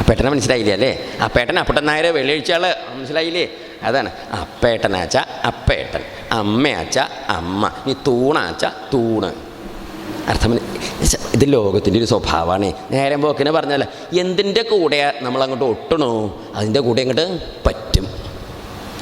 അപ്പേട്ടനെ മനസ്സിലായില്ലേ അല്ലേ? അപ്പേട്ടൻ അപ്പട്ടൻ നായരെ വെള്ളിയാഴ്ചയാൾ മനസ്സിലായില്ലേ? അതാണ്. അപ്പേട്ടനാച്ച അപ്പേട്ടൻ അമ്മയാച്ച അമ്മ നീ തൂണാച്ച തൂണ് അർത്ഥം ഇത് ലോകത്തിന്റെ ഒരു സ്വഭാവമാണ്. നേരം പോക്കിനെ പറഞ്ഞാൽ എന്തിന്റെ കൂടെയാണ് നമ്മളങ്ങോട്ട് ഒട്ടണോ? അതിന്റെ കൂടെ അങ്ങോട്ട് പറ്റും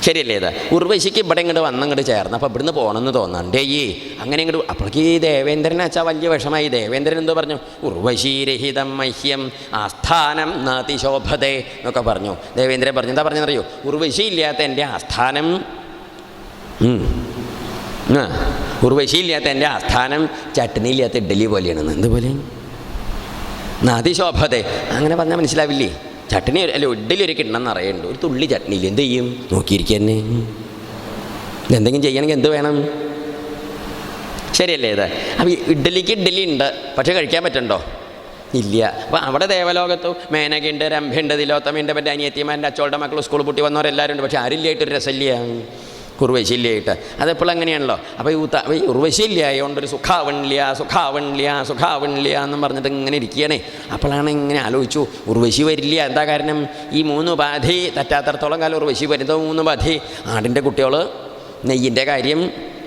ശരിയല്ലേ ഇത്? ഉർവശിക്ക് ഇവിടെ ഇങ്ങോട്ട് വന്നങ്ങോട്ട് ചേർന്ന് അപ്പോൾ ഇവിടുന്ന് പോകണമെന്ന് തോന്നണ്ടേ ഈ അങ്ങനെ ഇങ്ങോട്ട് അപ്പോഴേക്ക് ഈ ദേവേന്ദ്രൻ അച്ഛാ വലിയ വിഷമായി. ദേവേന്ദ്രൻ എന്തോ പറഞ്ഞു? ഉർവശീരഹിതം മഹ്യം ആസ്ഥാനം നാതിശോഭതേ എന്നൊക്കെ പറഞ്ഞു. ദേവേന്ദ്രൻ പറഞ്ഞു എന്താ പറഞ്ഞെന്നറിയോ? ഉർവശി ഇല്ലാത്ത എന്റെ ആസ്ഥാനം ഉർവശി ഇല്ലാത്ത എന്റെ ആസ്ഥാനം ചട്ടിനി ഇല്ലാത്ത ഇഡ്ഡലി പോലെയാണ് എന്തുപോലെ നാതിശോഭതേ അങ്ങനെ പറഞ്ഞാൽ മനസ്സിലാവില്ലേ? ചട്നി അല്ല ഇഡ്ഡലി ഒരു കിട്ടണമെന്ന് അറിയുന്നുണ്ട്. ഒരു തുള്ളി ചട്നിയിൽ എന്ത് ചെയ്യും? നോക്കിയിരിക്കുക തന്നെ. എന്തെങ്കിലും ചെയ്യണമെങ്കിൽ എന്ത് വേണം? ശരിയല്ലേ ഇത്? അപ്പോൾ ഇഡ്ഡലിക്ക് ഇഡ്ഡലി ഉണ്ട്. പക്ഷെ കഴിക്കാൻ പറ്റണ്ടോ ഇല്ല. അപ്പോൾ അവിടെ ദേവലോകത്തു മേനകയുണ്ട് രംഭയുണ്ട് തിലോത്തമയുണ്ട് മറ്റേ അനിയത്തിമാരുടെ അച്ചോളുടെ മക്കൾ സ്കൂൾ പൂട്ടി വന്നവരെല്ലാവരും ഉണ്ട് പക്ഷെ ആരില്ലായിട്ടൊരു രസമില്ല. കുറുവശില്ലായിട്ട് അതെപ്പോഴും അങ്ങനെയാണല്ലോ. അപ്പോൾ ഈ ഉത്ത ഈ ഉർവശില്ല ആയതുകൊണ്ടൊരു സുഖാവണില്ല സുഖാവണില്ല സുഖാവണില്ല എന്നും പറഞ്ഞിട്ട് ഇങ്ങനെ ഇരിക്കുകയാണേ. അപ്പോഴാണ് ഇങ്ങനെ ആലോചിച്ചു ഉർവശി വരില്ല. എന്താ കാരണം? ഈ മൂന്ന് ഉപാധി തെറ്റാത്തടത്തോളം കാലം ഉർവശി വരുന്നത് മൂന്ന് ഉപാധി. ആടിന്റെ കുട്ടികൾ നെയ്യിന്റെ കാര്യം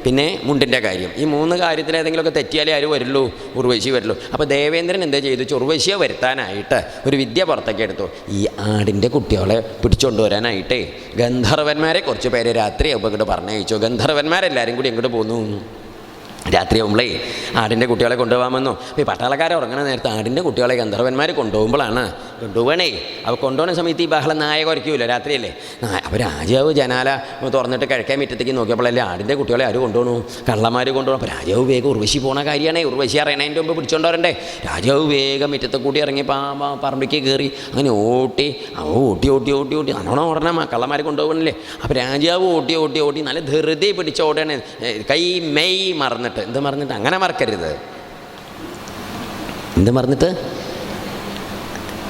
പിന്നെ മുണ്ടിന്റെ കാര്യം. ഈ മൂന്ന് കാര്യത്തിൽ ഏതെങ്കിലുമൊക്കെ തെറ്റിയാലേ ആരും വരുള്ളൂ? ഉർവശി വരുള്ളൂ. അപ്പോൾ ദേവേന്ദ്രൻ എന്താ ചെയ്തു? ഉർവശിയെ വരുത്താനായിട്ട് ഒരു വിദ്യ പുറത്തേക്ക് എടുത്തു. ഈ ആടിന്റെ കുട്ടികളെ പിടിച്ചുകൊണ്ട് വരാനായിട്ടേ ഗന്ധർവന്മാരെ കുറച്ച് പേര് രാത്രി ആകുമ്പോൾ ഇങ്ങോട്ട് പറഞ്ഞയച്ചു. ഗന്ധർവന്മാരെല്ലാവരും കൂടി ഇങ്ങോട്ട് പോന്നു? രാത്രിയാവുമ്പളേ ആടിന്റെ കുട്ടികളെ കൊണ്ടുപോകാമെന്നോ. ഈ പട്ടാളക്കാരെ ഉറങ്ങണ നേരത്തെ ആടിന്റെ കുട്ടികളെ ഗന്ധർവന്മാർ കൊണ്ടുപോകുമ്പോഴാണ്. കൊണ്ടുപോകണേ അവ കൊണ്ടുപോകുന്ന സമയത്ത് ഈ ബഹളം നായ കുറയ്ക്കൂല രാത്രിയല്ലേ? അവർ രാജാവ് ജനാല തുറന്നിട്ട് കിഴക്കേ മുറ്റത്തേക്ക് നോക്കിയപ്പോഴല്ലേ ആടിന്റെ കുട്ടികളെ ആര് കൊണ്ടുപോകണു? കള്ളന്മാർ കൊണ്ടുപോകണം. അപ്പോൾ രാജാവ് വേഗം ഉർവശി പോണ കാര്യമാണേ ഉർവശി അറിയണതിന്റെ മുമ്പ് പിടിച്ചോണ്ടവരണ്ടേ രാജാവ് വേഗം മുറ്റത്ത് കൂടി ഇറങ്ങി പറമ്പിക്ക് കയറി അങ്ങനെ ഓട്ടി അവ ഓട്ടി ഓട്ടി ഓട്ടി ഓട്ടി. നല്ലോണം ഓടണം. കള്ളന്മാർ കൊണ്ടുപോകണില്ലേ? അപ്പോൾ രാജാവ് ഓട്ടി ഓട്ടി ഓട്ടി. നല്ല ധൃതി പിടിച്ച് ഓടണേ. കൈ മെയ് മറന്നിട്ട്. എന്ത് മറന്നിട്ട്? അങ്ങനെ മറക്കരുത്. എന്ത് മറന്നിട്ട്?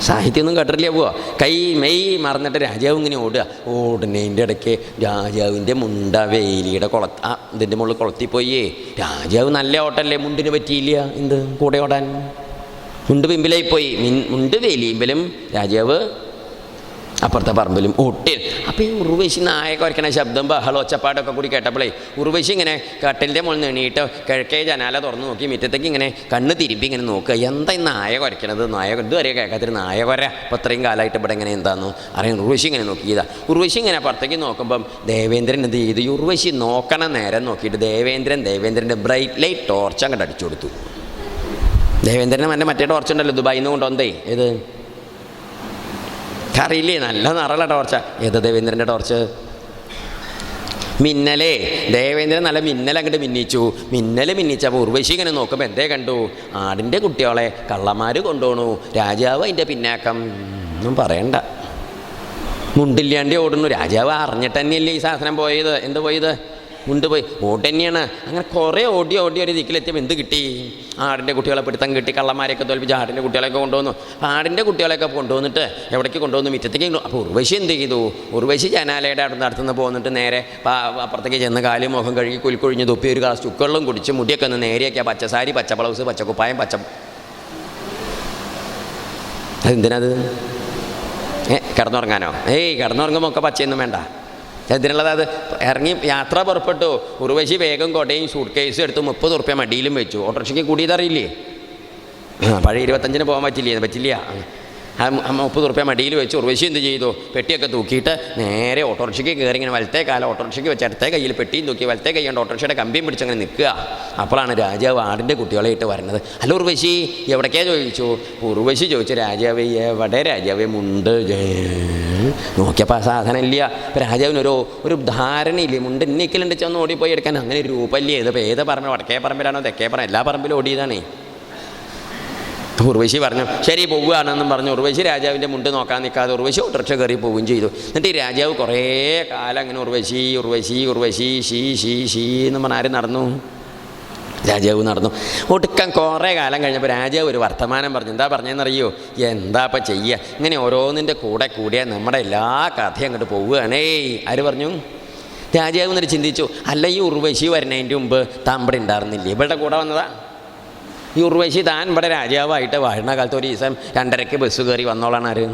സാഹിത്യമൊന്നും കേട്ടിട്ടില്ല പോവാ. കൈ മെയ് മറന്നിട്ട് രാജാവ് ഇങ്ങനെ ഓടുക. ഓടുന്നതിന്റെ ഇടയ്ക്ക് രാജാവിന്റെ മുണ്ട വേലിയുടെ കുള ആ ഇതിന്റെ മുകളിൽ കുളത്തിപ്പോയേ. രാജാവ് നല്ല ഓട്ടല്ലേ? മുണ്ടിന് പറ്റിയില്ല. എന്ത്? കൂടെ ഓടാൻ. മുണ്ട് പിമ്പിലായിപ്പോയി. മുണ്ട് വേലിയിമ്പലും രാജാവ് അപ്പുറത്തെ പറമ്പിലും ഒട്ടി അപ്പോൾ ഈ ഉർവശി നായ കുരക്കണ ശബ്ദം ബഹളം ഒച്ചപ്പാടൊക്കെ കൂടി കേട്ടപ്പോഴേ ഉർവശി ഇങ്ങനെ കട്ടിലിന്റെ മുകളിൽ നീണിയിട്ട് കിഴക്കേ ജനാല തുറന്ന് നോക്കി മുറ്റത്തേക്ക് ഇങ്ങനെ കണ്ണ് തിരുമ്പി ഇങ്ങനെ നോക്കുക. എന്താ ഈ നായ കുരക്കണത് നായ ഇതുവരെ കേൾക്കാത്തൊരു നായ കുര അപ്പോൾ ഇത്രയും കാലമായിട്ട് ഇവിടെ ഇങ്ങനെ എന്താണെന്ന് അറിയാം ഉർവശി ഇങ്ങനെ നോക്കിയതാ. ഉർവശി ഇങ്ങനെ പുറത്തേക്ക് നോക്കുമ്പം ദേവേന്ദ്രൻ എന്ത് ചെയ്തു? ഉർവശി നോക്കണ നേരം നോക്കിയിട്ട് ദേവേന്ദ്രൻ ദേവേന്ദ്രന്റെ ബ്രൈറ്റ് ലൈറ്റ് ടോർച്ച് അങ്ങോട്ട് അടിച്ചു കൊടുത്തു. ദേവേന്ദ്രനെ മറ്റേ ടോർച്ച് ഉണ്ടല്ലോ ദുബായിന്ന് കൊണ്ടുവന്നേ ഏത്? അറിയില്ലേ നല്ല നിറമുള്ള ടോർച്ച. ഏത് ദേവേന്ദ്രന്റെ ടോർച്ച്? മിന്നലേ. ദേവേന്ദ്രൻ നല്ല മിന്നൽ അങ്ങോട്ട് മിന്നിച്ചു. മിന്നൽ മിന്നിച്ചപ്പോൾ ഉർവശി ഇങ്ങനെ നോക്കുമ്പോൾ എന്തേ കണ്ടു? ആടിന്റെ കുട്ടികളെ കള്ളന്മാർ കൊണ്ടുപോണു. രാജാവ് അതിന്റെ പിന്നാക്കം. ഒന്നും പറയണ്ട. മുണ്ടില്ലാണ്ടി ഓടുന്നു. രാജാവ് അറിഞ്ഞിട്ട് തന്നെയല്ലേ ഈ സാധനം പോയത്? എന്ത് പോയത്? മുണ്ട് പോയി ഓട്ട് തന്നെയാണ്. അങ്ങനെ കുറേ ഓടി ഓടി ഒരു ദിക്കിലെത്തിയപ്പോൾ എന്ത് കിട്ടി? ആടിന്റെ കുട്ടികളെ പിടുത്തം കിട്ടി. കള്ളന്മാരെയൊക്കെ തോൽപ്പിച്ച് ആടിന്റെ കുട്ടികളെയൊക്കെ കൊണ്ടുവന്നു. ആടിന്റെ കുട്ടികളെയൊക്കെ കൊണ്ടുവന്നിട്ട് എവിടേക്ക് കൊണ്ടുവന്നു? മിറ്റത്തേക്ക് അപ്പോൾ ഉർവശി എന്ത് ചെയ്തു? ഉർവശി ജനാലയുടെ അടുത്ത് നടത്തുന്ന പോന്നിട്ട് നേരെ അപ്പുറത്തേക്ക് ചെന്ന് കാലും മുഖം കഴുകി കുലിക്കൊഴിഞ്ഞ് തൊപ്പി ഒരു ഗ്ലാസ് ചുക്കുവെള്ളം കുടിച്ച് മുടിയൊക്കെ ഒന്ന് നേരെയൊക്കെ. പച്ചസാരി പച്ച ബ്ലൗസ് പച്ചക്കുപ്പായം പച്ച അതെന്തിനത് ഏ കിടന്നുറങ്ങാനോ? ഏയ് കിടന്നുറങ്ങുമ്പോൾ ഒക്കെ പച്ചയൊന്നും വേണ്ട. എന്തിനുള്ളത് അത്? ഇറങ്ങി യാത്ര പുറപ്പെട്ടു. ഉർവശി വേഗം കോട്ടയും സൂട്ട് കേസും എടുത്ത് മുപ്പത് ഉറുപ്പ്യ മടിയിലും വെച്ചു. ഓട്ടോറിക്ഷയ്ക്ക് കൂടിയതറിയില്ലേ? പഴയ ഇരുപത്തഞ്ചിന് പോകാൻ പറ്റില്ലേ? പറ്റില്ല. ആ മുപ്പത് റുപ്യ മടിയിൽ വെച്ച്. ഉർവശി എന്ത് ചെയ്തു? പെട്ടിയൊക്കെ തൂക്കിയിട്ട് നേരെ ഓട്ടോറിക്ഷയ്ക്ക് കയറി ഇങ്ങനെ വലത്തേ കാലം ഓട്ടോറിക്ഷയ്ക്ക് വെച്ച് അടുത്തേ കയ്യിൽ പെട്ടിയും തൂക്കി വലത്തേ കൈ ഓട്ടോറിക്ഷയുടെ കമ്പിയും പിടിച്ച് അങ്ങനെ നിൽക്കുക. അപ്പോഴാണ് രാജാവ് ആടിന്റെ കുട്ടികളെ ഇട്ട് വരുന്നത് അല്ല ഉർവശി എവിടേക്കാ? ചോദിച്ചു. ഉർവശി ചോദിച്ചു രാജാവ് എവിടെ? രാജാവ് മുണ്ട്. നോക്കിയപ്പോൾ ആ സാധനം ഇല്ല. രാജാവിനൊരു ഒരു ധാരണയില്ലേ. മുണ്ട് ഇന്നിക്കലുണ്ട് ചെന്ന് ഓടിപ്പോയി എടുക്കാൻ. അങ്ങനെ രൂപല്ലേ ഇത് ഏത് പറമ്പ് വടക്കേ പറമ്പിലാണോ തെക്കേ പറമ്പ് എല്ലാ പറമ്പിലും ഓടിയതാണേ. ഉർവശി പറഞ്ഞു ശരി പോവുകയാണെന്നും പറഞ്ഞു. ഉർവശി രാജാവിന്റെ മുണ്ട് നോക്കാൻ നിൽക്കാതെ ഉർവശി ഓട്ടോറിക്ഷ കയറി പോവുകയും ചെയ്തു. എന്നിട്ട് ഈ രാജാവ് കുറേ കാലം അങ്ങനെ Urvashi Urvashi Urvashi she she she എന്ന് പറഞ്ഞാൽ ആരും നടന്നു? രാജാവ് നടന്നു. ഒടുക്കം കുറേ കാലം കഴിഞ്ഞപ്പോൾ രാജാവ് ഒരു വർത്തമാനം പറഞ്ഞു. എന്താ പറഞ്ഞതെന്നറിയോ? എന്താ ഇപ്പം ചെയ്യുക? ഇങ്ങനെ ഓരോന്നിന്റെ കൂടെ കൂടിയാൽ നമ്മുടെ എല്ലാ കഥയും അങ്ങോട്ട് പോവുകയാണേ. ആര് പറഞ്ഞു? രാജാവ് എന്നിട്ട് ചിന്തിച്ചു അല്ല ഈ ഉർവശി വരുന്നതിന്റെ മുമ്പ് താമ്പടി ഉണ്ടായിരുന്നില്ലേ? ഇവളുടെ കൂടെ വന്നതാ. ഈ ഉർവശി താൻ ഇവിടെ രാജാവായിട്ട് വാഴുന്ന കാലത്ത് ഒരു ദിവസം രണ്ടരയ്ക്ക് ബസ് കയറി വന്നോളാണ് ആര്?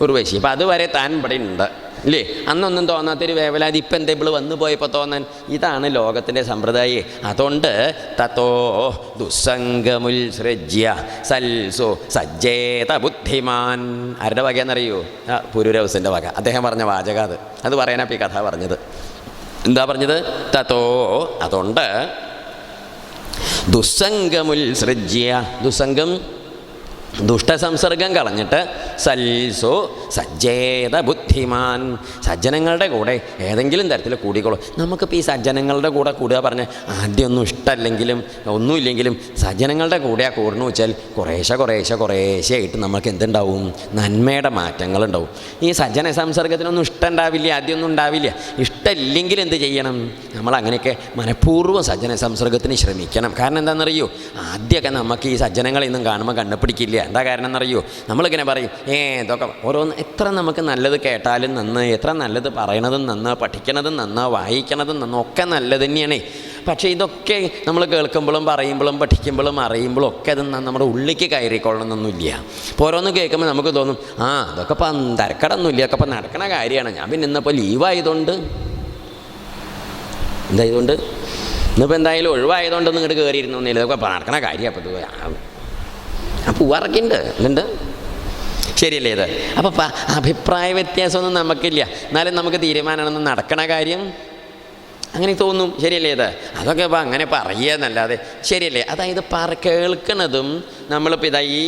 ഉർവശി. അപ്പം അതുവരെ താൻ ഇവിടെ ഉണ്ട്. ഇല്ലേ? അന്നൊന്നും തോന്നാത്തൊരു വേവലാതി. ഇപ്പം എന്തേബിൾ വന്നു പോയപ്പോൾ തോന്നാൻ? ഇതാണ് ലോകത്തിന്റെ സമ്പ്രദായം. അതുകൊണ്ട് തത്തോ ദുസ്സംഗമുൽ സൃജ്യ സൽസോ സജ്ജേത ബുദ്ധിമാൻ. ആരുടെ വകയെന്നറിയോ ആ പുരുരവസിന്റെ വക. അദ്ദേഹം പറഞ്ഞ വാചക അത്. അത് ഈ കഥ പറഞ്ഞത്. എന്താ പറഞ്ഞത്? തത്തോ അതുകൊണ്ട് ദുസ്സംഗമുൽ സൃജ്യ. ദുസ്സംഗം ദുഷ്ടസംസർഗം കളഞ്ഞിട്ട് സൽസോ സജ്ജേത ബുദ്ധിമാൻ. സജ്ജനങ്ങളുടെ കൂടെ ഏതെങ്കിലും തരത്തിൽ കൂടിക്കോളും. നമുക്കിപ്പോൾ ഈ സജ്ജനങ്ങളുടെ കൂടെ കൂടുക പറഞ്ഞ് ആദ്യമൊന്നും ഇഷ്ടമല്ലെങ്കിലും ഒന്നുമില്ലെങ്കിലും സജ്ജനങ്ങളുടെ കൂടെ കൂടണമെന്ന് വെച്ചാൽ കുറേശ്ശെ കുറേശ്ശെ കുറേശ്ശെ ആയിട്ട് നമുക്ക് എന്തുണ്ടാവും? നന്മയുടെ മാറ്റങ്ങളുണ്ടാവും. ഈ സജ്ജന സംസർഗത്തിനൊന്നും ഇഷ്ടം ഉണ്ടാവില്ല ആദ്യമൊന്നും ഉണ്ടാവില്ല. ഇഷ്ടമില്ലെങ്കിൽ എന്ത് ചെയ്യണം? നമ്മൾ അങ്ങനെയൊക്കെ മനഃപൂർവം സജ്ജന സംസർഗത്തിന് ശ്രമിക്കണം. കാരണം എന്താണെന്നറിയോ? ആദ്യമൊക്കെ നമുക്ക് ഈ സജ്ജനങ്ങളെ ഒന്നും കാണുമ്പോൾ കണ്ടുപിടിക്കില്ല എന്താ കാരണം എന്നറിയോ? നമ്മളിങ്ങനെ പറയും ഏ ഇതൊക്കെ ഓരോന്ന് എത്ര നമുക്ക് നല്ലത് കേട്ടാലും നന്ന് എത്ര നല്ലത് പറയണതും നന്ന് പഠിക്കണതും നന്ന് വായിക്കണതും നന്ന് ഒക്കെ നല്ലത് തന്നെയാണേ. പക്ഷേ ഇതൊക്കെ നമ്മൾ കേൾക്കുമ്പോഴും പറയുമ്പോഴും പഠിക്കുമ്പോഴും അറിയുമ്പോഴും ഒക്കെ അത് നമ്മുടെ ഉള്ളിലേക്ക് കയറിക്കൊള്ളണമെന്നൊന്നുമില്ല അപ്പോൾ ഓരോന്ന് കേൾക്കുമ്പോൾ നമുക്ക് തോന്നും ആ അതൊക്കെ ഇപ്പം തിരക്കടൊന്നുമില്ല. ഒക്കെ ഇപ്പം നടക്കണ കാര്യമാണ്. ഞാൻ പിന്നെ ഇന്നിപ്പോൾ ലീവായതുകൊണ്ട്. എന്തായതുകൊണ്ട്? ഇന്നിപ്പോൾ എന്തായാലും ഒഴിവായതുകൊണ്ടൊന്നും ഇങ്ങോട്ട് കയറിയിരുന്നു ഇതൊക്കെ നടക്കണ കാര്യമാണ് അപ്പോൾ ആ പൂവാറക്കുണ്ട് എന്തുണ്ട് ശരിയല്ലേ ഇത്? അപ്പോൾ അഭിപ്രായ വ്യത്യാസമൊന്നും നമുക്കില്ല. എന്നാലും നമുക്ക് തീരുമാനമാണെന്ന് നടക്കണ കാര്യം അങ്ങനെ തോന്നും. ശരിയല്ലേ ഇത്? അതൊക്കെ ഇപ്പം അങ്ങനെ പറയുക എന്നല്ലാതെ ശരിയല്ലേ? അതായത് പറ കേൾക്കുന്നതും നമ്മളിപ്പോൾ ഇതാ ഈ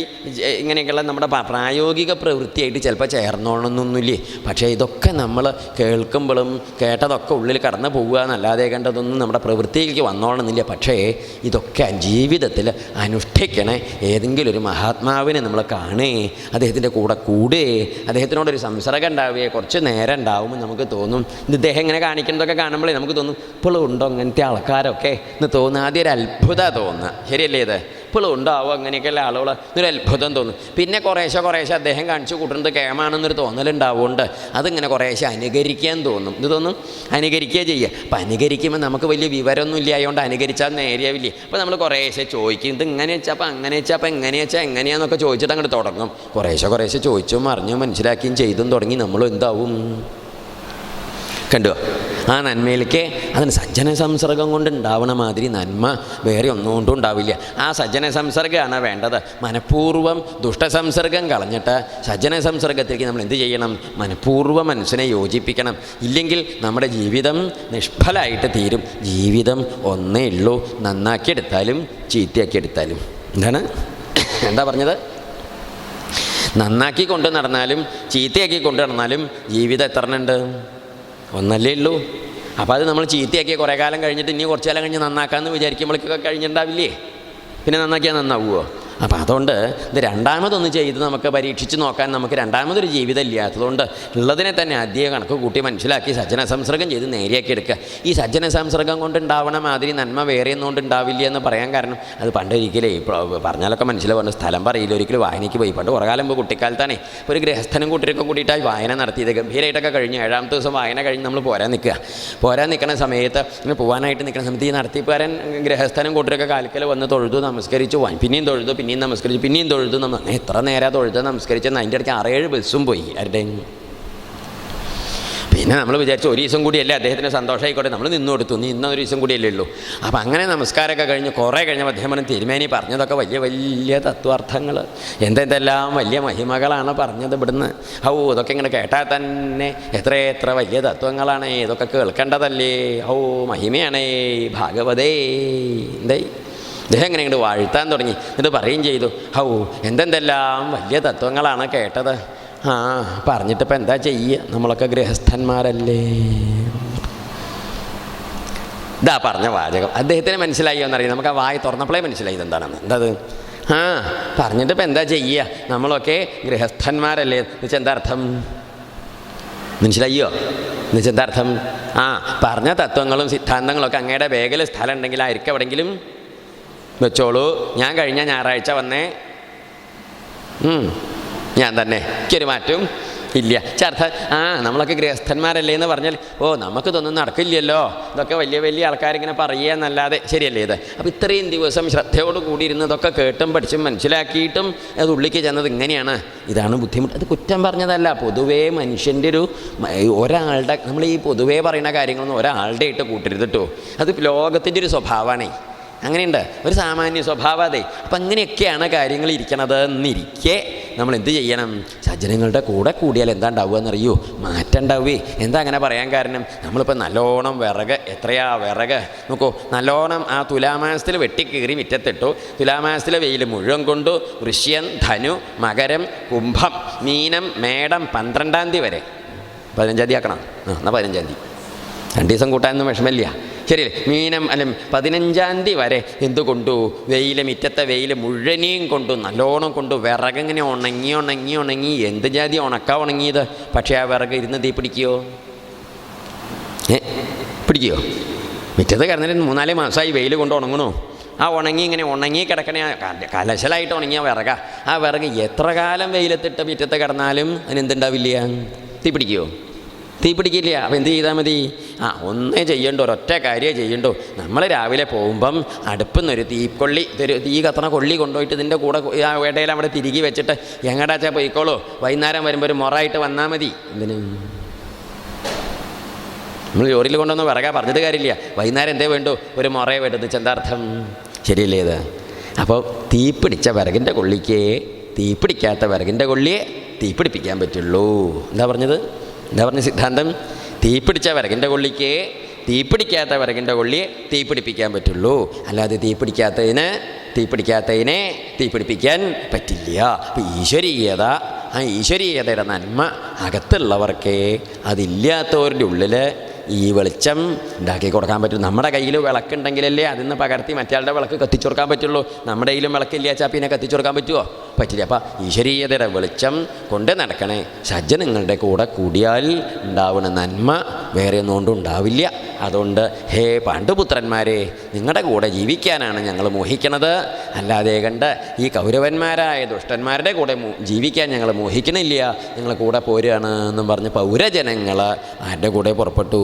ഇങ്ങനെയൊക്കെയുള്ള നമ്മുടെ പ്രായോഗിക പ്രവൃത്തിയായിട്ട് ചിലപ്പോൾ ചേർന്നോണമെന്നൊന്നുമില്ലേ പക്ഷേ ഇതൊക്കെ നമ്മൾ കേൾക്കുമ്പോഴും കേട്ടതൊക്കെ ഉള്ളിൽ കടന്നു പോവുക എന്നല്ലാതെ കണ്ടതൊന്നും നമ്മുടെ പ്രവൃത്തിയിലേക്ക് വന്നോളണമെന്നില്ല. പക്ഷേ ഇതൊക്കെ ജീവിതത്തിൽ അനുഷ്ഠിക്കണ ഏതെങ്കിലും ഒരു മഹാത്മാവിനെ നമ്മൾ കാണേ അദ്ദേഹത്തിന്റെ കൂടെ കൂടേ അദ്ദേഹത്തിനോടൊരു സംസർഗം ഉണ്ടാവുകയെ കുറച്ച് നേരം ഉണ്ടാവുമ്പോൾ നമുക്ക് തോന്നും. ഇദ്ദേഹം ഇങ്ങനെ കാണിക്കുന്നതൊക്കെ കാണുമ്പോഴേ നമുക്ക് തോന്നും ഇപ്പോഴും ഉണ്ടോ അങ്ങനത്തെ ആൾക്കാരൊക്കെ? എന്ന് തോന്നുക ആദ്യം ഒരു അത്ഭുതമാണ് തോന്നുക ശരിയല്ലേ ഇത്? ഇപ്പോഴും ഉണ്ടാവും അങ്ങനെയൊക്കെയുള്ള ആളുകൾ ഒരു അത്ഭുതം തോന്നും പിന്നെ കുറേശ്ശെ കുറേശ്ശെ അദ്ദേഹം കാണിച്ചു കൂട്ടുന്നത് കേമാണെന്നൊരു തോന്നലുണ്ടാവുകൊണ്ട് അതിങ്ങനെ കുറേശ്ശെ അനുകരിക്കാൻ തോന്നും. ഇത് തോന്നും? അനുകരിക്കുക ചെയ്യുക. അപ്പം അനുകരിക്കുമ്പോൾ നമുക്ക് വലിയ വിവരമൊന്നും ഇല്ല. ആയതുകൊണ്ട് അനുകരിച്ചാൽ നേരെയാവില്ലേ അപ്പോൾ നമ്മൾ കുറേശ്ശെ ചോദിക്കും ഇത് ഇങ്ങനെ വെച്ചാൽ അപ്പം അങ്ങനെ വെച്ചാൽ അപ്പം എങ്ങനെ വെച്ചാൽ എങ്ങനെയാണെന്നൊക്കെ ചോദിച്ചിട്ട് അങ്ങോട്ട് തുടങ്ങും. കുറേശ്ശെ കുറേശ്ശെ ചോദിച്ചും അറിഞ്ഞും മനസ്സിലാക്കിയും ചെയ്തും തുടങ്ങി. നമ്മളും എന്താവും? കണ്ടോ? ആ നന്മയിലേക്ക് അതിന് സജ്ജന സംസർഗം കൊണ്ട് ഉണ്ടാവണ മാതിരി നന്മ വേറെ ഒന്നും കൊണ്ടും ഉണ്ടാവില്ല. ആ സജ്ജന സംസർഗമാണ് വേണ്ടത്. മനഃപൂർവം ദുഷ്ടസംസർഗം കളഞ്ഞിട്ട് സജ്ജന സംസർഗത്തിലേക്ക് നമ്മൾ എന്ത് ചെയ്യണം? മനഃപൂർവം മനസ്സിനെ യോജിപ്പിക്കണം. ഇല്ലെങ്കിൽ നമ്മുടെ ജീവിതം നിഷ്ഫലമായിട്ട് തീരും. ജീവിതം ഒന്നേ ഉള്ളൂ. നന്നാക്കി എടുത്താലും ചീത്തയാക്കി എടുത്താലും എന്താണ്? എന്താ പറഞ്ഞത്? നന്നാക്കി കൊണ്ട് നടന്നാലും ചീത്തയാക്കി കൊണ്ട് നടന്നാലും ജീവിതം എത്ര ഉണ്ട്? ഒന്നല്ലേ ഉള്ളൂ. അപ്പോൾ അത് നമ്മൾ ചീത്തയാക്കിയ കുറേ കാലം കഴിഞ്ഞിട്ട് ഇനി കുറച്ച് കാലം കഴിഞ്ഞ് നന്നാക്കാമെന്ന് വിചാരിക്കുമ്പോഴേക്കൊക്കെ കഴിഞ്ഞിട്ടുണ്ടാവില്ലേ? പിന്നെ നന്നാക്കിയാൽ നന്നാവുമോ അപ്പോൾ അതുകൊണ്ട് ഇത് രണ്ടാമതൊന്ന് ചെയ്ത് നമുക്ക് പരീക്ഷിച്ച് നോക്കാൻ നമുക്ക് രണ്ടാമതൊരു ജീവിതം ഇല്ലാത്തതുകൊണ്ട് ഉള്ളതിനെ തന്നെ അധിക കണക്ക് കൂട്ടി മനസ്സിലാക്കി സജ്ജന സംസർഗം ചെയ്ത് നേരെയാക്കി എടുക്കുക. ഈ സജ്ജന സംസർഗം കൊണ്ട് ഉണ്ടാവണ മാതിരി നന്മ വേറെ ഒന്നുകൊണ്ട് ഉണ്ടാവില്ല എന്ന് പറയാൻ കാരണം അത് പണ്ട് ഒരിക്കലേ പറഞ്ഞാലൊക്കെ മനസ്സിലാവുന്ന സ്ഥലം പറയില്ല. ഒരിക്കലും വായനയ്ക്ക് പോയി. പണ്ട് കുറേ കാലം കുട്ടിക്കാലത്താണേ ഒരു ഗൃഹസ്ഥനും കൂട്ടരൊക്കെ കൂടിയിട്ടായി വായന നടത്തിയത്. ഗംഭീരമായിട്ടൊക്കെ കഴിഞ്ഞ് ഏഴാമത്തെ ദിവസം വായന കഴിഞ്ഞ് നമ്മൾ പോരാൻ നിൽക്കുക. പോരാൻ നിൽക്കുന്ന സമയത്ത് ഇങ്ങനെ പോകാനായിട്ട് നിൽക്കുന്ന സമയത്ത് ഈ നടത്തിപ്പുകാരൻ ഗൃഹസ്ഥനും കൂട്ടരൊക്കെ കാൽക്കൽ വന്ന് തൊഴുതു നമസ്കരിച്ചു പിന്നെയും തൊഴുതു പിന്നെയും നമസ്കരിച്ചു പിന്നെയും തൊഴുതു നമ്മൾ എത്ര നേരം തൊഴുത് നമസ്കരിച്ചെന്ന് അതിന്റെ ഇടയ്ക്ക് ആറേഴ് ബസ്സും പോയി അവരുടെ പിന്നെ നമ്മൾ വിചാരിച്ചു ഒരു ദിവസം കൂടിയല്ലേ അദ്ദേഹത്തിന് സന്തോഷമായിക്കോട്ടെ നമ്മൾ നിന്നു കൊടുത്തു ഇന്ന ഒരു ദിവസം കൂടിയല്ലേ ഉള്ളൂ. അപ്പോൾ അങ്ങനെ നമസ്കാരമൊക്കെ കഴിഞ്ഞ് കുറേ കഴിഞ്ഞപ്പോൾ അദ്ദേഹം തിരുമേനി പറഞ്ഞതൊക്കെ വലിയ വലിയ തത്വാർത്ഥങ്ങൾ എന്തെന്തെല്ലാം വലിയ മഹിമകളാണ് പറഞ്ഞത് ഇവിടുന്ന്. ഔ ഇതൊക്കെ ഇങ്ങനെ കേട്ടാൽ തന്നെ എത്ര എത്ര വലിയ തത്വങ്ങളാണേ ഇതൊക്കെ കേൾക്കേണ്ടതല്ലേ? ഔ മഹിമയാണേ ഭാഗവതേ എന്തേ? അദ്ദേഹം ഇങ്ങനെ ഇങ്ങോട്ട് വാഴ്ത്താൻ തുടങ്ങി? എന്നിട്ട് പറയുകയും ചെയ്തു. ഹൗ എന്തെന്തെല്ലാം വലിയ തത്വങ്ങളാണ് കേട്ടത്. ആ പറഞ്ഞിട്ടിപ്പോൾ എന്താ ചെയ്യുക നമ്മളൊക്കെ ഗൃഹസ്ഥന്മാരല്ലേ? ഇതാ പറഞ്ഞ വാചകം. അദ്ദേഹത്തിന് മനസ്സിലായി എന്നറിയാം. നമുക്ക് ആ വായി തുറന്നപ്പോഴേ മനസ്സിലായി ഇതെന്താണെന്ന്. എന്താ അത് ആ പറഞ്ഞിട്ടിപ്പോൾ എന്താ ചെയ്യുക നമ്മളൊക്കെ ഗൃഹസ്ഥന്മാരല്ലേ. എന്നുവെച്ചാൽ എന്താ അർത്ഥം മനസ്സിലായോ എന്നുവെച്ചാൽ എന്താ അർത്ഥം ആ പറഞ്ഞ തത്വങ്ങളും സിദ്ധാന്തങ്ങളൊക്കെ അങ്ങയുടെ വേഗൽ സ്ഥലം ഉണ്ടെങ്കിൽ ആയിരിക്കും എവിടെയെങ്കിലും വെച്ചോളൂ. ഞാൻ കഴിഞ്ഞ ഞായറാഴ്ച വന്നേ. ഞാൻ തന്നെ. എനിക്കൊരു മാറ്റം ഇല്ല. ചേർത്ത ആ നമ്മളൊക്കെ ഗൃഹസ്ഥന്മാരല്ലേ എന്ന് പറഞ്ഞാൽ ഓ നമുക്ക് ഇതൊന്നും നടക്കില്ലല്ലോ. ഇതൊക്കെ വലിയ വലിയ ആൾക്കാരിങ്ങനെ പറയുക എന്നല്ലാതെ ശരിയല്ലേ ഇത്? അപ്പോൾ ഇത്രയും ദിവസം ശ്രദ്ധയോട് കൂടി ഇരുന്ന് ഇതൊക്കെ കേട്ടും പഠിച്ചും മനസ്സിലാക്കിയിട്ടും അത് ഉള്ളിക്ക് ചെന്നത് ഇങ്ങനെയാണ്. ഇതാണ് ബുദ്ധിമുട്ട്. അത് കുറ്റം പറഞ്ഞതല്ല. പൊതുവേ മനുഷ്യന്റെ ഒരു ഒരാളുടെ നമ്മൾ ഈ പൊതുവേ പറയുന്ന കാര്യങ്ങളൊന്നും ഒരാളുടെ ആയിട്ട് കൂട്ടരുത് കേട്ടോ അത് ലോകത്തിന്റെ ഒരു സ്വഭാവമാണേ. അങ്ങനെയുണ്ട്. ഒരു സാമാന്യ സ്വഭാവം അതെ. അപ്പം അങ്ങനെയൊക്കെയാണ് കാര്യങ്ങൾ ഇരിക്കണത് എന്നിരിക്കെ നമ്മൾ എന്ത് ചെയ്യണം? സജ്ജനങ്ങളുടെ കൂടെ കൂടിയാൽ എന്താ ഉണ്ടാവുക എന്നറിയോ? മാറ്റം ഉണ്ടാവുകയെ എന്താ അങ്ങനെ പറയാൻ കാരണം? നമ്മളിപ്പോൾ നല്ലോണം വിറക് എത്രയാ വിറക്? നോക്കൂ നല്ലോണം ആ തുലാമാസത്തിൽ വെട്ടിക്കീറി മുറ്റത്തിട്ടു. തുലാമാസത്തിലെ വെയിൽ മുഴുവൻ കൊണ്ടു വൃഷ്യൻ ധനു മകരം കുംഭം മീനം മേടം പന്ത്രണ്ടാം തീയതി വരെ. പതിനഞ്ചാം തീയതി ആക്കണം. ആ എന്നാൽ പതിനഞ്ചാം തീയതി. രണ്ട് ദിവസം കൂട്ടാനൊന്നും വിഷമമില്ല. ശരിയല്ലേ? മീനം അല്ല പതിനഞ്ചാം തീയതി വരെ എന്തുകൊണ്ടു? വെയിൽ മിറ്റത്തെ വെയിൽ മുഴുവനെയും കൊണ്ടു നല്ലോണം കൊണ്ടു വിറകിങ്ങനെ ഉണങ്ങി ഉണങ്ങി ഉണങ്ങി. എന്ത് ജാതി ഉണക്കാ ഉണങ്ങിയത്? പക്ഷേ ആ വിറക് ഇരുന്ന് തീ പിടിക്കുകയോ ഏ? പിടിക്കുകയോ മിറ്റത്ത് കിടന്നിട്ട് മൂന്നാൽ മാസമായി വെയിൽ കൊണ്ട് ഉണങ്ങണോ ആ ഉണങ്ങി ഇങ്ങനെ ഉണങ്ങി കിടക്കണേ കലശലായിട്ട് ഉണങ്ങിയ വിറക. ആ വിറക് എത്ര കാലം വെയിലത്തിട്ട് മിറ്റത്ത് കിടന്നാലും അതിനെന്തുണ്ടാവില്ല? തീ പിടിക്കുമോ തീ പിടിക്കില്ല അപ്പം എന്ത് ചെയ്താൽ മതി? ആ ഒന്നേ ചെയ്യണ്ടോ ഒരൊറ്റ കാര്യമേ ചെയ്യണ്ടോ. നമ്മൾ രാവിലെ പോകുമ്പം അടുപ്പിൽ നിന്നൊരു തീക്കൊള്ളി ഒരു തീ കത്തണ കൊള്ളി കൊണ്ടുപോയിട്ട് ഇതിന്റെ കൂടെ ആ ഇടയിൽ അവിടെ തിരികെ വെച്ചിട്ട് എങ്ങടാച്ചാൽ പോയിക്കോളൂ? വൈകുന്നേരം വരുമ്പോൾ ഒരു മുറായിട്ട് വന്നാൽ മതി. എന്തിനു? നമ്മൾ ജോലിയിൽ കൊണ്ടൊന്നും വിറകാ പറഞ്ഞത് കാര്യമില്ല. വൈകുന്നേരം എന്തേ വേണ്ടു? ഒരു മുറയെ വേണ്ടത്. ചെന്താർത്ഥം. ശരിയല്ലേ ഇത്? അപ്പോൾ തീപിടിച്ച വിറകിന്റെ കൊള്ളിക്ക് തീപിടിക്കാത്ത വിറകിന്റെ കൊള്ളിയെ തീപിടിപ്പിക്കാൻ പറ്റുള്ളൂ. എന്താ പറഞ്ഞത്? എന്താ പറഞ്ഞ സിദ്ധാന്തം? തീപിടിച്ച വിറകിന്റെ കൊള്ളിക്ക് തീപിടിക്കാത്ത വിറകിന്റെ കൊള്ളിയെ തീപിടിപ്പിക്കാൻ പറ്റുള്ളൂ. അല്ലാതെ തീപിടിക്കാത്തതിന് തീപിടിക്കാത്തതിനെ തീപിടിപ്പിക്കാൻ പറ്റില്ല. അപ്പം ഈശ്വരീയത ആ ഈശ്വരീയതയുടെ നന്മ അകത്തുള്ളവർക്കേ അതില്ലാത്തവരുടെ ഉള്ളിൽ ഈ വെളിച്ചം ഉണ്ടാക്കി കൊടുക്കാൻ പറ്റും. നമ്മുടെ കയ്യിൽ വിളക്കുണ്ടെങ്കിലല്ലേ അതിന്ന് പകർത്തി മറ്റയാളുടെ വിളക്ക് കത്തിച്ചു കൊടുക്കാൻ പറ്റുള്ളൂ. നമ്മുടെ കയ്യിലും വിളക്കില്ല വെച്ചാൽ പിന്നെ കത്തിച്ചു കൊടുക്കാൻ പറ്റുമോ പറ്റില്ല. അപ്പം ഈശ്വരീയതയുടെ വെളിച്ചം കൊണ്ട് നടക്കണേ. സജ്ജനങ്ങളുടെ കൂടെ കൂടിയാൽ ഉണ്ടാവുന്ന നന്മ വേറെ ഒന്നുകൊണ്ടും ഉണ്ടാവില്ല. അതുകൊണ്ട് ഹേ പാണ്ഡുപുത്രന്മാരെ നിങ്ങളുടെ കൂടെ ജീവിക്കാനാണ് ഞങ്ങൾ മോഹിക്കണത്. അല്ലാതെ കണ്ട് ഈ കൗരവന്മാരായ ദുഷ്ടന്മാരുടെ കൂടെ ജീവിക്കാൻ ഞങ്ങൾ മോഹിക്കണില്ല. ഞങ്ങൾ കൂടെ പോരുകയാണ് എന്നും പറഞ്ഞ് പൗരജനങ്ങൾ ആരുടെ കൂടെ പുറപ്പെട്ടു?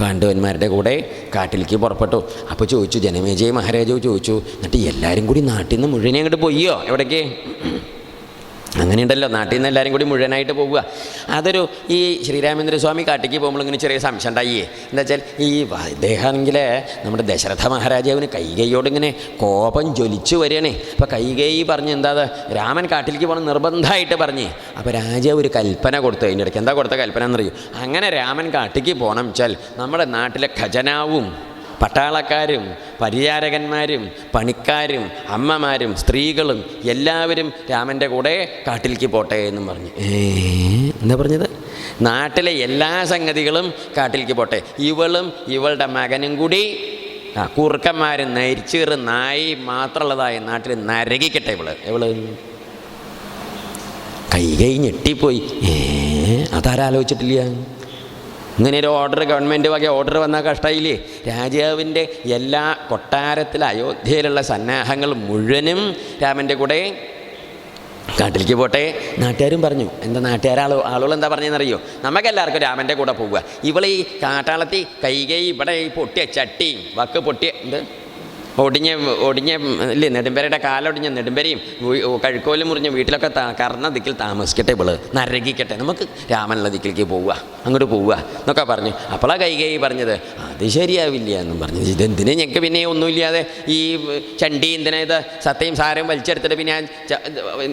പാണ്ഡവന്മാരുടെ കൂടെ കാട്ടിലേക്ക് പുറപ്പെട്ടു. അപ്പോൾ ചോദിച്ചു ജനമേജയ മഹാരാജാവ് ചോദിച്ചു. എന്നിട്ട് എല്ലാവരും കൂടി നാട്ടിൽ നിന്ന് മുഴുവനെ അങ്ങോട്ട് പോയോ എവിടേക്ക്? അങ്ങനെയുണ്ടല്ലോ. നാട്ടിൽ നിന്ന് എല്ലാവരും കൂടി മുഴുവനായിട്ട് പോവുക. അതൊരു ഈ ശ്രീരാമേന്ദ്രസ്വാമി കാട്ടിക്ക് പോകുമ്പോൾ ഇങ്ങനെ ചെറിയ സംശയം ഉണ്ടായിയേ എന്താ വെച്ചാൽ ഈ ഇദ്ദേഹമാണെങ്കിൽ നമ്മുടെ ദശരഥ മഹാരാജാവിന് കൈകൈയോട് ഇങ്ങനെ കോപം ജ്വലിച്ചു വരികയാണേ. അപ്പോൾ കൈകൈ പറഞ്ഞ് എന്താ രാമൻ കാട്ടിലേക്ക് പോകണം നിർബന്ധമായിട്ട് പറഞ്ഞ്. അപ്പോൾ രാജാവ് ഒരു കൽപ്പന കൊടുത്തു. അതിന്റെ ഇടയ്ക്ക് എന്താ കൊടുത്ത കൽപ്പന എന്നറിയൂ? അങ്ങനെ രാമൻ കാട്ടിക്ക് പോകണം വെച്ചാൽ നമ്മുടെ നാട്ടിലെ ഖജനാവും പട്ടാളക്കാരും പരിചാരകന്മാരും പണിക്കാരും അമ്മമാരും സ്ത്രീകളും എല്ലാവരും രാമന്റെ കൂടെ കാട്ടിലേക്ക് പോട്ടെ എന്നും പറഞ്ഞു. എന്താ പറഞ്ഞത്? നാട്ടിലെ എല്ലാ സംഗതികളും കാട്ടിലേക്ക് പോട്ടെ. ഇവളും ഇവളുടെ മകനും കൂടി ആ കുറുക്കന്മാരും നരിച്ചീറ് നായി മാത്രമുള്ളതായ നാട്ടിൽ നരകിക്കട്ടെ ഇവൾ. ഇവൾ കൈ കൈ ഞെട്ടിപ്പോയി. ഏ അതാരാലോചിച്ചിട്ടില്ല? ഇങ്ങനെ ഒരു ഓർഡർ ഗവൺമെന്റ് വക ഓർഡർ വന്നാൽ കഷ്ടമായില്ലേ രാജാവിന്റെ എല്ലാ കൊട്ടാരത്തിലെ അയോധ്യയിലുള്ള സന്നാഹങ്ങൾ മുഴുവനും രാമന്റെ കൂടെ കാട്ടിലേക്ക് പോട്ടെ. നാട്ടുകാരും പറഞ്ഞു എന്താ നാട്ടുകാരാളോ ആളുകൾ എന്താ പറഞ്ഞതെന്നറിയോ? നമുക്കെല്ലാവർക്കും രാമന്റെ കൂടെ പോവുക. ഇവളീ കാട്ടാളത്തി കൈകൈ ഇവിടെ പൊട്ടിയ ചട്ടി വക്ക് പൊട്ടിയ എന്ത്? ഒടിഞ്ഞ ഒടിഞ്ഞ ഇല്ലേ നെടുമ്പരയുടെ കാലൊടിഞ്ഞ നെടുമ്പരയും കഴുക്കോൽ മുറിഞ്ഞ വീട്ടിലൊക്കെ താ കറന്ന ദിക്കിൽ താമസിക്കട്ടെ ഇവൾ. നരകിക്കട്ടെ. നമുക്ക് രാമനുള്ള ദിക്കിലേക്ക് പോവുക. അങ്ങോട്ട് പോവുക. എന്നൊക്കെ പറഞ്ഞു. അപ്പോളാ കൈകൈ പറഞ്ഞത്. അത് ശരിയാവില്ല എന്നും പറഞ്ഞു. ഇതെന്തിനെ ഞങ്ങൾക്ക് പിന്നെ ഒന്നുമില്ലാതെ ഈ ചണ്ടി എന്തിനാ ഇത് സത്യം സാരം വലിച്ചെടുത്തിട്ട് പിന്നെ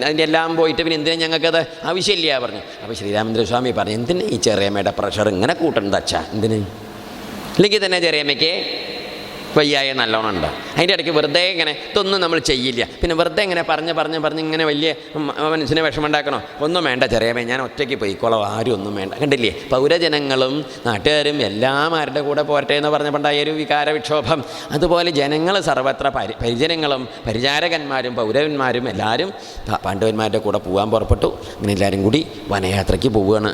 അതിന്റെ എല്ലാം പോയിട്ട് പിന്നെ എന്തിനാ ഞങ്ങൾക്കത് ആവശ്യമില്ല പറഞ്ഞു. അപ്പോൾ ശ്രീരാമചന്ദ്രസ്വാമി പറഞ്ഞു എന്തിനാ ഈ ചെറിയമ്മയുടെ പ്രഷർ ഇങ്ങനെ കൂട്ടണ്ട അച്ഛാ? എന്തിന്? അല്ലെങ്കിൽ തന്നെ ചെറിയമ്മയ്ക്ക് വയ്യായ നല്ലോണം ഉണ്ട്. അതിന്റെ ഇടയ്ക്ക് വെറുതെ ഇങ്ങനെ ഇതൊന്നും നമ്മൾ ചെയ്യില്ല. പിന്നെ വെറുതെ ഇങ്ങനെ പറഞ്ഞ് പറഞ്ഞ് പറഞ്ഞ് ഇങ്ങനെ വലിയ മനസ്സിനെ വിഷമമുണ്ടാക്കണോ? ഒന്നും വേണ്ട ചെറിയമേ ഞാൻ ഒറ്റയ്ക്ക് പോയിക്കോളോ ആരും ഒന്നും വേണ്ട. കണ്ടില്ലേ? പൗരജനങ്ങളും നാട്ടുകാരും എല്ലാം ആരുടെ കൂടെ പോരട്ടെ എന്ന് പറഞ്ഞപ്പോണ്ടായ ഒരു വികാര വിക്ഷോഭം. അതുപോലെ ജനങ്ങൾ സർവത്ര പരി പരിജനങ്ങളും പരിചാരകന്മാരും പൗരന്മാരും എല്ലാവരും പാണ്ഡവന്മാരുടെ കൂടെ പോകാൻ പുറപ്പെട്ടു. അങ്ങനെ എല്ലാവരും കൂടി വനയാത്രയ്ക്ക് പോവുകയാണ്